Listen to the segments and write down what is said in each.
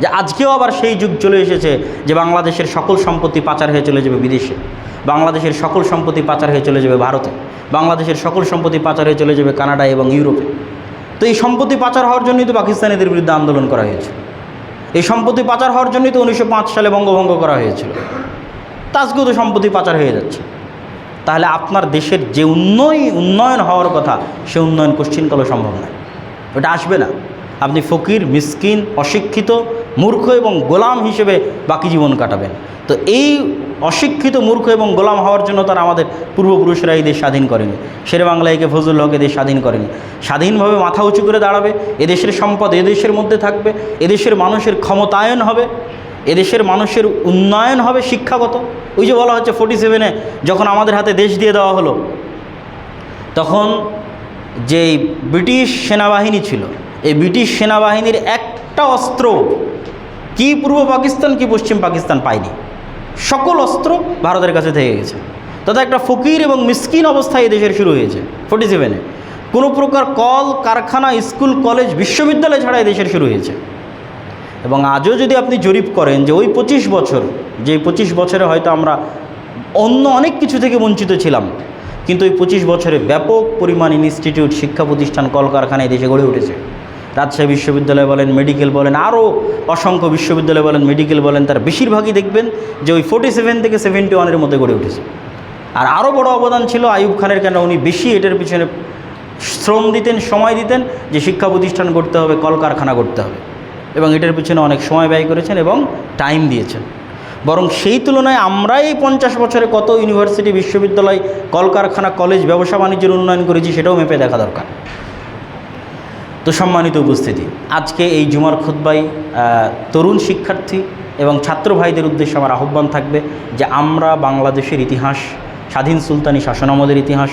যে আজকেও আবার সেই যুগ চলে এসেছে যে বাংলাদেশের সকল সম্পত্তি পাচার হয়ে চলে যাবে বিদেশে। বাংলাদেশের সকল সম্পত্তি পাচার হয়ে চলে যাবে ভারতে। বাংলাদেশের সকল সম্পত্তি পাচার হয়ে চলে যাবে কানাডা এবং ইউরোপে। তো এই সম্পত্তি পাচার হওয়ার জন্যই তো পাকিস্তানিদের বিরুদ্ধে আন্দোলন করা হয়েছে। এই সম্পত্তি পাচার হওয়ার জন্যই তো উনিশশো পাঁচ সালে বঙ্গভঙ্গ করা হয়েছিল। তা আজকেও তো সম্পত্তি পাচার হয়ে যাচ্ছে। তাহলে আপনার দেশের যে উন্নয়ন উন্নয়ন হওয়ার কথা, সে উন্নয়ন কোশ্চিনকালও সম্ভব নয়। ওটা আসবে না। আপনি ফকির, মিসকিন, অশিক্ষিত মূর্খ এবং গোলাম হিসেবে বাকি জীবন কাটাবেন। তো এই অশিক্ষিত মূর্খ এবং গোলাম হওয়ার জন্য তারা আমাদের পূর্বপুরুষরা এই দেশ স্বাধীন করেনি। শেরে বাংলাইকে ফজল হক এদের স্বাধীন করেনি। স্বাধীনভাবে মাথা উঁচু করে দাঁড়াবে, এদেশের সম্পদ এদেশের মধ্যে থাকবে, এদেশের মানুষের ক্ষমতায়ন হবে, এদেশের মানুষের উন্নয়ন হবে শিক্ষাগত। ওই যে বলা হচ্ছে ফোর্টি সেভেনে যখন আমাদের হাতে দেশ দিয়ে দেওয়া হলো, তখন যেই ব্রিটিশ সেনাবাহিনী ছিল, এই ব্রিটিশ সেনাবাহিনীর একটা অস্ত্র কি পূর্ব পাকিস্তান, কি পশ্চিম পাকিস্তান পায়নি। সকল অস্ত্র ভারতের কাছে থেকে গেছে। তথা একটা ফকির এবং মিসকিন অবস্থায় দেশের শুরু হয়েছে ফোর্টি সেভেনে কোনো প্রকার কল, কারখানা, স্কুল, কলেজ, বিশ্ববিদ্যালয় ছাড়া দেশের শুরু হয়েছে। এবং আজও যদি আপনি জরিপ করেন যে ওই পঁচিশ বছর, যে পঁচিশ বছরে হয়তো আমরা অন্য অনেক কিছু থেকে বঞ্চিত ছিলাম, কিন্তু ওই পঁচিশ বছরে ব্যাপক পরিমাণ ইনস্টিটিউট শিক্ষা প্রতিষ্ঠান, কলকারখানা এই দেশে গড়ে উঠেছে। রাজশাহী বিশ্ববিদ্যালয় বলেন মেডিকেল বলেন আরও অসংখ্য বিশ্ববিদ্যালয় বলেন মেডিকেল বলেন, তার বেশিরভাগই দেখবেন যে ওই ফোর্টি সেভেন থেকে সেভেন্টি ওয়ানের মধ্যে গড়ে উঠেছে। আর আরও বড় অবদান ছিল আইয়ুব খানের কেন উনি বেশি এটার পিছনে শ্রম দিতেন, সময় দিতেন যে শিক্ষা প্রতিষ্ঠান করতে হবে, কলকারখানা করতে হবে। এবং এটার পিছনে অনেক সময় ব্যয় করেছেন এবং টাইম দিয়েছেন। বরং সেই তুলনায় আমরাই পঞ্চাশ বছরে কত ইউনিভার্সিটি বিশ্ববিদ্যালয়, কলকারখানা কলেজ ব্যবসা বাণিজ্যের উন্নয়ন করেছি, সেটাও মেপে দেখা দরকার। তো সম্মানিত উপস্থিতি, আজকে এই জুমার খুদ্বাই তরুণ শিক্ষার্থী এবং ছাত্র ভাইদের উদ্দেশ্যে আমার আহ্বান থাকবে যে আমরা বাংলাদেশের ইতিহাস, স্বাধীন সুলতানি শাসনামদের ইতিহাস,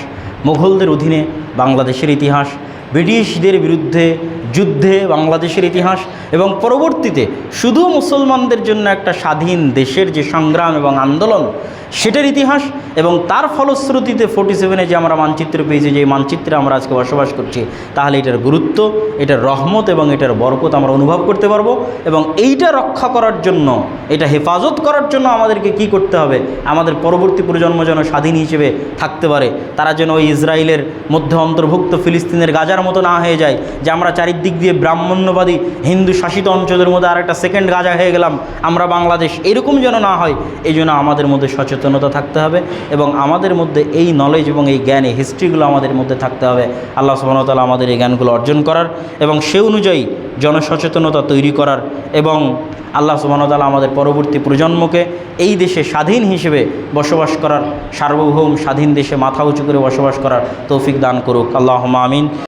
মুঘলদের অধীনে বাংলাদেশের ইতিহাস, ব্রিটিশদের বিরুদ্ধে যুদ্ধে বাংলাদেশের ইতিহাস এবং পরবর্তীতে শুধু মুসলমানদের জন্য একটা স্বাধীন দেশের যে সংগ্রাম এবং আন্দোলন, সেটার ইতিহাস এবং তার ফলশ্রুতিতে ফোর্টি সেভেনে যে আমরা মানচিত্র পেয়েছি, যে মানচিত্রে আমরা আজকে বসবাস করছি, তাহলে এটার গুরুত্ব, এটার রহমত এবং এটার বরকত আমরা অনুভব করতে পারব এবং এইটা রক্ষা করার জন্য, এটা হেফাজত করার জন্য আমাদেরকে কি করতে হবে? আমাদের পরবর্তী প্রজন্ম যেন স্বাধীন হিসেবে থাকতে পারে। তারা যেন ওই ইসরায়েলের মধ্যে অন্তর্ভুক্ত ফিলিস্তিনের গাজার মতো না হয়ে যায়, যে আমরা চারিদিক দিয়ে ব্রাহ্মণ্যবাদী হিন্দু শাসিত অঞ্চলের মধ্যে আরেকটা সেকেন্ড গাজা হয়ে গেলাম, আমরা বাংলাদেশ। এরকম যেন না হয়, এই জন্য আমাদের মধ্যে সচেতনতা থাকতে হবে এবং আমাদের মধ্যে এই নলেজ এবং এই জ্ঞান হিস্ট্রিগুলো আমাদের মধ্যে থাকতে হবে। আল্লাহ সুবাহতালা আমাদের এই জ্ঞানগুলো অর্জন করার এবং সে অনুযায়ী জনসচেতনতা তৈরি করার এবং আল্লাহ সুবাহতালা আমাদের পরবর্তী প্রজন্মকে এই দেশে স্বাধীন হিসেবে বসবাস করার সার্বভৌম স্বাধীন দেশে মাথা উঁচু করে বসবাস করার তৌফিক দান করুক। আল্লাহ আমিন।